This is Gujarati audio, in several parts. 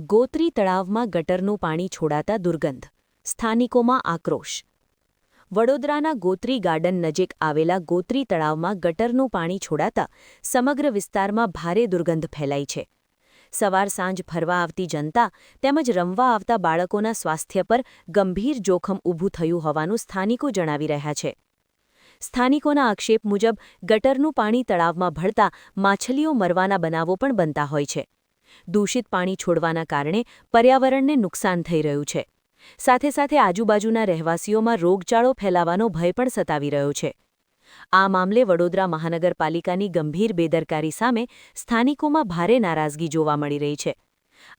ગોત્રી તળાવમાં ગટરનું પાણી છોડાતા દુર્ગંધ, સ્થાનિકોમાં આક્રોશ. વડોદરાના ગોત્રી ગાર્ડન નજીક આવેલા ગોત્રી તળાવમાં ગટરનું પાણી છોડાતા સમગ્ર વિસ્તારમાં ભારે દુર્ગંધ ફેલાઈ છે. સવાર સાંજ ફરવા આવતી જનતા તેમજ રમવા આવતા બાળકોના સ્વાસ્થ્ય પર ગંભીર જોખમ ઊભું થયું હોવાનું સ્થાનિકો જણાવી રહ્યા છે. સ્થાનિકોના આક્ષેપ મુજબ ગટરનું પાણી તળાવમાં ભળતા માછલીઓ મરવાના બનાવો પણ બનતા હોય છે. દૂષિત પાણી છોડવાના કારણે પર્યાવરણને નુકસાન થઈ રહ્યું છે. સાથે સાથે આજુબાજુના રહેવાસીઓમાં રોગચાળો ફેલાવાનો ભય પણ સતાવી રહ્યો છે. આ મામલે વડોદરા મહાનગરપાલિકાની ગંભીર બેદરકારી સામે સ્થાનિકોમાં ભારે નારાજગી જોવા મળી રહી છે.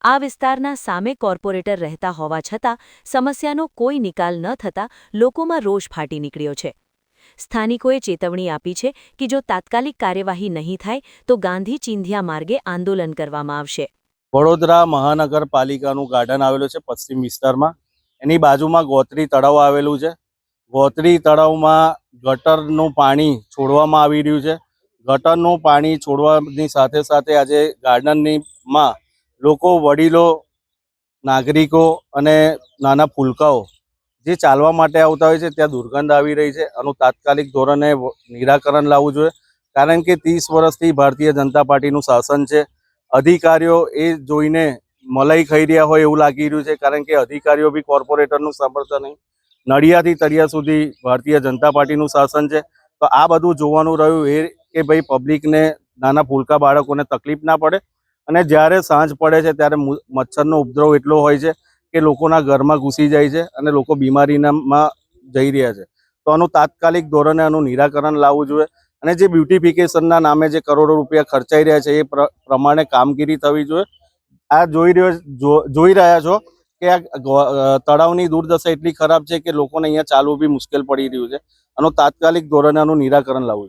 આ વિસ્તારના સામે કોર્પોરેટર રહેતા હોવા છતાં સમસ્યાનો કોઈ નિકાલ ન થતાં લોકોમાં રોષ ફાટી નીકળ્યો છે. સ્થાનિકોએ ચેતવણી આપી છે કે જો તાત્કાલિક કાર્યવાહી નહીં થાય, તો ગાંધી ચિંધિયા માર્ગે આંદોલન કરવામાં આવશે. વડોદરા મહાનગરપાલિકાનું ગાર્ડન આવેલું છે પશ્ચિમ વિસ્તારમાં. એની બાજુમાં ગોત્રી તળાવ આવેલું છે. ગોત્રી તળાવમાં ગટરનું પાણી છોડવામાં આવી રહ્યું છે. ગટરનું પાણી છોડવાની સાથે સાથે આજે ગાર્ડનની માં લોકો, વડીલો, નાગરિકો અને નાના ફૂલકાઓ જે ચાલવા માટે આવતા હોય છે, ત્યાં દુર્ગંધ આવી રહી છે. આનું તાત્કાલિક ધોરણે નિરાકરણ લાવવું જોઈએ. કારણ કે ત્રીસ વર્ષથી ભારતીય જનતા પાર્ટીનું શાસન છે. અધિકારીઓ એ જોઈને મલાઈ ખાઈ રહ્યા હોય એવું લાગી રહ્યું છે. કારણ કે અધિકારીઓ બી કોર્પોરેટરનું સાંભળતા નહીં. નડિયાથી તળિયા સુધી ભારતીય જનતા પાર્ટીનું શાસન છે. તો આ બધું જોવાનું રહ્યું એ કે ભાઈ પબ્લિકને નાના ફૂલકા બાળકોને તકલીફ ના પડે. અને જ્યારે સાંજ પડે છે, ત્યારે મચ્છરનો ઉપદ્રવ એટલો હોય છે કે લોકોના ઘરમાં ઘૂસી જાય છે અને લોકો બીમારીનામાં જઈ રહ્યા છે. તો આનું તાત્કાલિક ધોરણે આનું નિરાકરણ લાવવું જોઈએ અને જે બ્યુટિફિકેશનના નામે જે કરોડો રૂપિયા ખર્ચાઈ રહ્યા છે એ પ્રમાણે કામગીરી થવી જોઈએ. આ જોઈ રહ્યો જોઈ રહ્યા છો કે આ તળાવની દુર્દશા એટલી ખરાબ છે કે લોકોને અહીંયા ચાલવું બી મુશ્કેલ પડી રહ્યું છે. આનું તાત્કાલિક ધોરણે આનું નિરાકરણ લાવવું